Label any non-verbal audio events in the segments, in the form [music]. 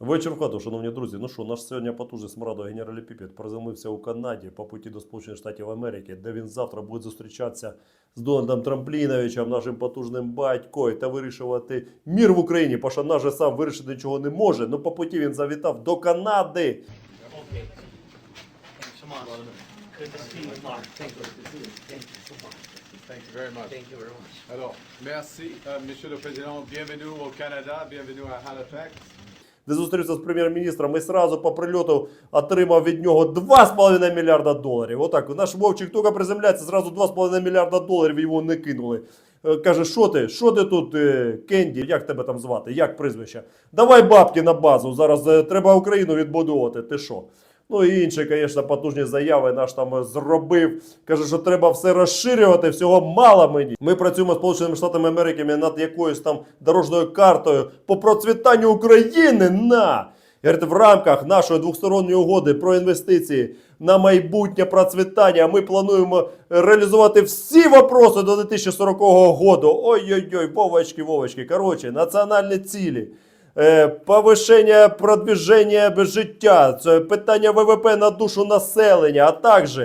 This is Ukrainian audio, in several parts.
Вечір в хату, шановні друзі. Ну що, наш сьогодні потужний смарадо генералі Піпет приземлився у Канаді по путі до Сполучених Штатів Америки, де він завтра буде зустрічатися з Дональдом Трампліновичем, нашим потужним батькою, та вирішувати мір в Україні. Паша наш же сам вирішити нічого не може. Ну по путі він завітав до Канади. Thank you. Very much. Thank you very much. Alors, merci, Monsieur le Président. Bienvenue au Canada, bienvenue à Halifax. Де зустрівся з прем'єр-міністром і сразу по прильоту отримав від нього 2,5 мільярда доларів. Отак, наш Вовчик тільки приземляється, зразу 2,5 мільярда доларів його не кинули. Е, Каже, що ти? Що ти тут, е, Кенді? Як тебе там звати? Як прізвище? Давай бабки на базу. Зараз е, треба Україну відбудовувати. Ти що? Ну і інші, звісно, потужні заяви наш там зробив. Каже, що треба все розширювати, всього мало мені. Ми працюємо з Сполученими Штатами Америки над якоюсь там дорожньою картою по процвітанню України на. В рамках нашої двосторонньої угоди про інвестиції на майбутнє процвітання ми плануємо реалізувати всі вопроси до 2040 року. Ой-ой-ой, Вовочки, Вовочки. Коротше, національні цілі. Е, Повишення продвіження життя, це питання ВВП на душу населення, а також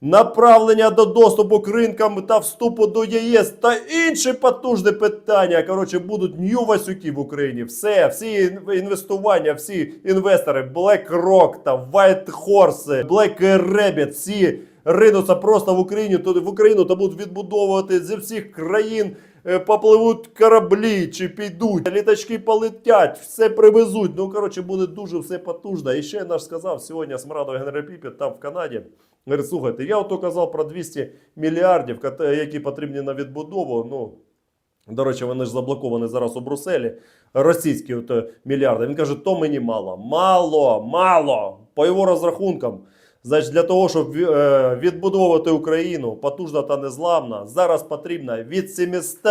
направлення до доступу к ринкам та вступу до ЄС та інші потужні питання. Коротше, будуть нью Васюки в Україні. Все, всі інвестування, всі інвестори, BlackRock та White Horse, Black Rabbit, всі ринуться просто в Україні, в Україну та будуть відбудовувати зі всіх країн. Е, Попливуть кораблі чи підуть, літачки полетять, все привезуть. Ну коротше, буде дуже все потужно. І ще наш сказав сьогодні Смарадов Генри Піпет там в Канаді. Говорить, слухайте, я ото казав про 200 мільярдів, які потрібні на відбудову. Ну до речі, вони ж заблоковані зараз у Брюсселі. Російські от, е, мільярди. Він каже, то мені мало. Мало, мало. По його розрахункам. Значить, для того, щоб е, відбудовувати Україну потужна та незламна, зараз потрібно від 700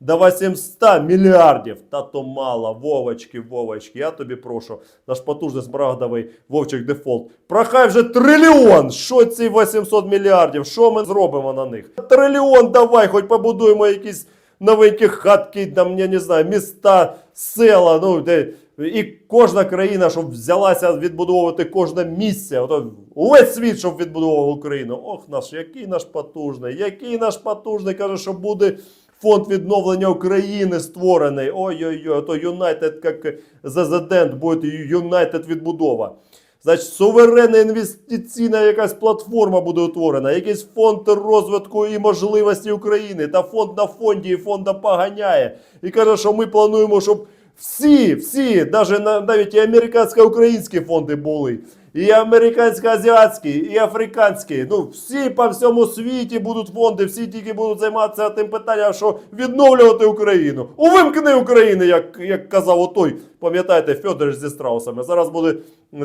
до 800 мільярдів. Та то мало, Вовочки, Вовочки, я тобі прошу, наш потужний смарагдовий Вовчик дефолт. Прохай вже трильйон! Що ці 800 мільярдів? Що ми зробимо на них? Трильйон давай, хоч побудуємо якісь новенькі хатки, там, я не знаю, міста, села, ну, де, і кожна країна, щоб взялася відбудовувати кожне місце. Ото увесь світ, щоб відбудовував Україну. Ох, наш, який наш потужний, який наш потужний, каже, що буде фонд відновлення України створений. Ой-ой-ой, то Юнайтед, як зазидент, буде Юнайтед відбудова. Значить, суверенна інвестиційна якась платформа буде утворена, якийсь фонд розвитку і можливості України. Та фонд на фонді і фонда поганяє. І каже, що ми плануємо, щоб всі, всі, навіть, навіть і американсько-українські фонди були, і американсько-азіатські, і африканські. Ну, всі по всьому світі будуть фонди, всі тільки будуть займатися тим питанням, що відновлювати Україну. Увимкни Україну, як, як казав отой, пам'ятаєте, Федорович зі страусами. Зараз буде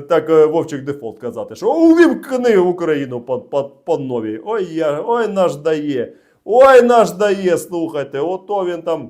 так е, Вовчик Дефолт казати, що увімкни Україну по, по, по новій. Ой, я, ой, наш дає. Ой, наш дає, слухайте, ото він там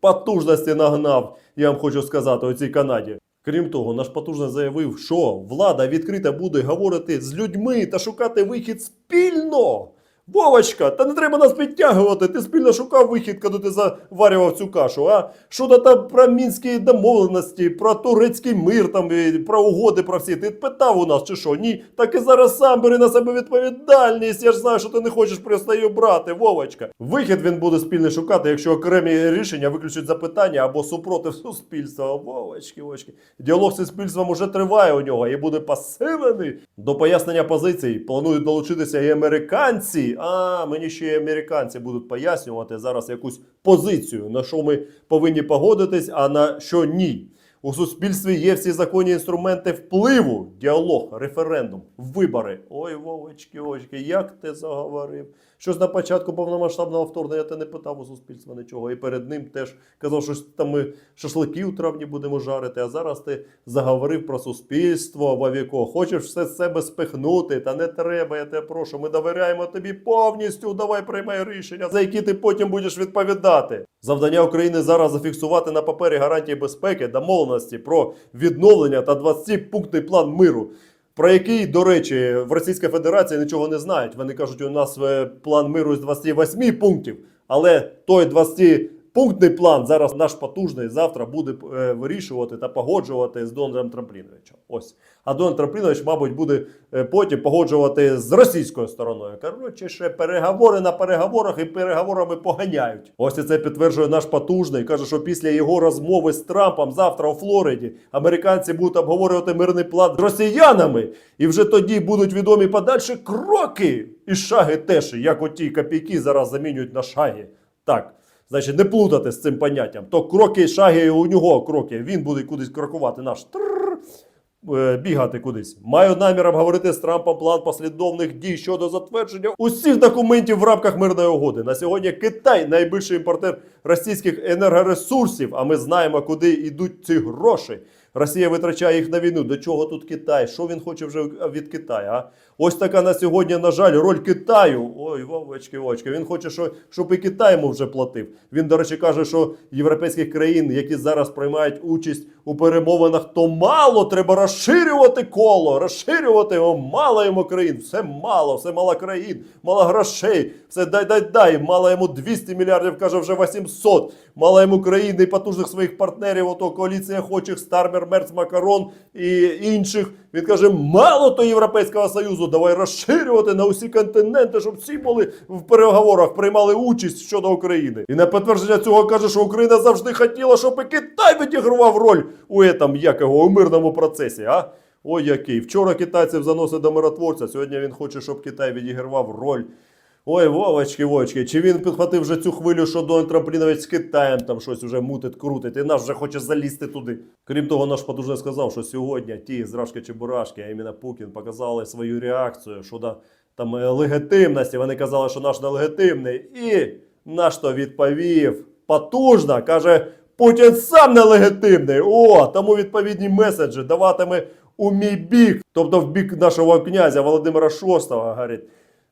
потужності нагнав, я вам хочу сказати, у цій Канаді. Крім того, наш потужно заявив, що влада відкрита буде говорити з людьми та шукати вихід спільно. Вовочка, та не треба нас підтягувати. Ти спільно шукав вихід, коли ти заварював цю кашу. А що там про мінські домовленості, про турецький мир, там і про угоди, про всі. Ти питав у нас чи що? Ні, так і зараз сам бери на себе відповідальність. Я ж знаю, що ти не хочеш просто її брати, Вовочка. Вихід він буде спільно шукати, якщо окремі рішення виключать запитання або супротив суспільства. Вовочки, Вовочки. Діалог з суспільством уже триває у нього і буде посилений. До пояснення позицій планують долучитися і американці. А мені ще й американці будуть пояснювати зараз якусь позицію, на що ми повинні погодитись, а на що ні. У суспільстві є всі законні інструменти впливу, діалог, референдум, вибори. Ой, Вовочки, очки, як ти заговорив? Щось на початку повномасштабного вторгнення ти не питав у суспільства нічого. І перед ним теж казав, що там ми шашлики у травні будемо жарити. А зараз ти заговорив про суспільство, Вовіко. Хочеш все з себе спихнути, та не треба, я тебе прошу. Ми довіряємо тобі повністю. Давай приймай рішення, за які ти потім будеш відповідати. Завдання України зараз зафіксувати на папері гарантії безпеки, домовленості про відновлення та 20-пунктний план миру. Про який, до речі, в Російській Федерації нічого не знають. Вони кажуть, у нас е, план миру з 28 пунктів, але той Пунктний план зараз наш потужний завтра буде е, вирішувати та погоджувати з Дональдом Трампліновичем. Ось. А Дональд Трамплінович, мабуть, буде е, потім погоджувати з російською стороною. Коротше, ще переговори на переговорах і переговорами поганяють. Ось і це підтверджує наш потужний. Каже, що після його розмови з Трампом завтра у Флориді американці будуть обговорювати мирний план з росіянами, і вже тоді будуть відомі подальші кроки. І шаги теж, як оті копійки зараз замінюють на шаги. Так. Значить, не плутати з цим поняттям. То кроки, шаги у нього кроки. Він буде кудись крокувати наш. Е, Бігати кудись. Маю намір обговорити з Трампом план послідовних дій щодо затвердження усіх документів в рамках мирної угоди. На сьогодні Китай найбільший імпортер російських енергоресурсів. А ми знаємо, куди йдуть ці гроші. Росія витрачає їх на війну. До чого тут Китай? Що він хоче вже від Китаю? А? Ось така на сьогодні, на жаль, роль Китаю. Ой, вовочки, вовочки. Він хоче, що, щоб і Китай йому вже платив. Він, до речі, каже, що європейських країн, які зараз приймають участь у перемовинах, то мало треба розширювати коло, розширювати О, мало йому країн. Все мало, все мало країн, мало грошей. Все дай, дай, дай. Мало йому 200 мільярдів, каже, вже 800. Мало йому країн і потужних своїх партнерів. Ото коаліція хочих, Стармер, Мерц, Макарон і інших. Він каже, мало то Європейського Союзу, давай розширювати на усі континенти, щоб всі були в переговорах, приймали участь щодо України. І на підтвердження цього каже, що Україна завжди хотіла, щоб і Китай відігрував роль у етам, як у мирному процесі. А? Ой, який. Вчора китайців заносить до миротворця, сьогодні він хоче, щоб Китай відігравав роль. Ой, Вовочки, Вовочки, чи він підхватив вже цю хвилю, що Дональд Трамплінович з Китаєм там щось вже мутить, крутить, і нас вже хоче залізти туди. Крім того, наш потужний сказав, що сьогодні ті зрашки чи бурашки, а іменно Путін, показали свою реакцію щодо там е, легітимності. Вони казали, що наш нелегітимний. І наш то відповів потужно, каже, Путін сам нелегітимний. О, тому відповідні меседжі даватиме у мій бік, тобто в бік нашого князя Володимира VI, говорить.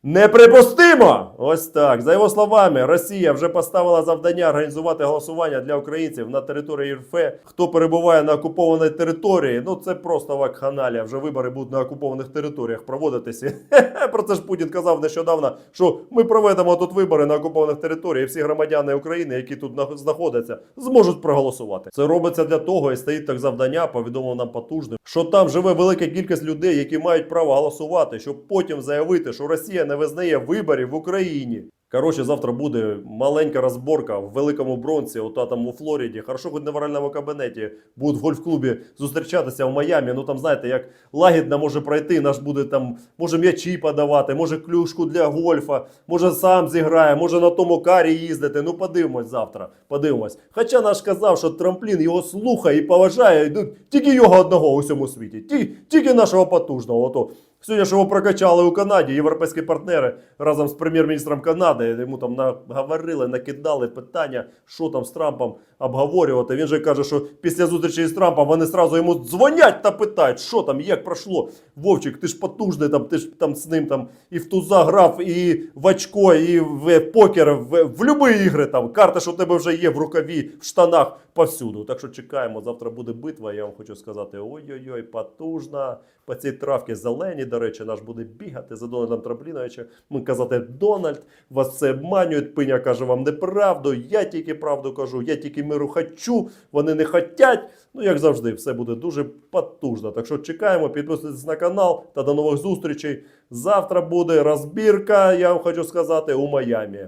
Неприпустимо! Ось так. За його словами, Росія вже поставила завдання організувати голосування для українців на території РФ. Хто перебуває на окупованій території, ну це просто вакханалія. Вже вибори будуть на окупованих територіях проводитися. [laughs] Про це ж Путін казав нещодавно, що ми проведемо тут вибори на окупованих територіях. і Всі громадяни України, які тут на- знаходяться, зможуть проголосувати. Це робиться для того і стоїть так завдання, повідомив нам потужним, що там живе велика кількість людей, які мають право голосувати, щоб потім заявити, що Росія не визнає виборів в Україні. Коротше, завтра буде маленька розборка в великому бронці, ота там у Флориді. Хорошо, хоч не в оральному кабінеті будуть в гольф-клубі зустрічатися в Майамі. Ну там знаєте, як лагідно може пройти, наш буде там, може м'ячі подавати, може клюшку для гольфа, може сам зіграє, може на тому карі їздити. Ну подивимось завтра. Подивимось. Хоча наш казав, що трамплін його слухає і поважає. Ну, тільки його одного у всьому світі. Тільки нашого потужного. Ото Сьогодні ж його прокачали у Канаді, європейські партнери разом з прем'єр-міністром Канади. Йому там наговорили, накидали питання, що там з Трампом обговорювати. Він же каже, що після зустрічі з Трампом вони сразу йому дзвонять та питають, що там, як пройшло. Вовчик, ти ж потужний, там, ти ж там з ним там і в туза грав, і в очко, і в покер, в, в любі ігри. Там карта, що у тебе вже є в рукаві, в штанах повсюду. Так що чекаємо. Завтра буде битва. Я вам хочу сказати: ой-ой-ой, потужна. По цій травці зелені, до речі, наш буде бігати за Дональдом Трампліновичем. Ми казати, Дональд, вас все обманюють. Пиня каже вам неправду. Я тільки правду кажу, я тільки миру хочу, вони не хотять. Ну, як завжди, все буде дуже потужно. Так що чекаємо, підписуйтесь на канал та до нових зустрічей. Завтра буде розбірка, я вам хочу сказати, у Майамі.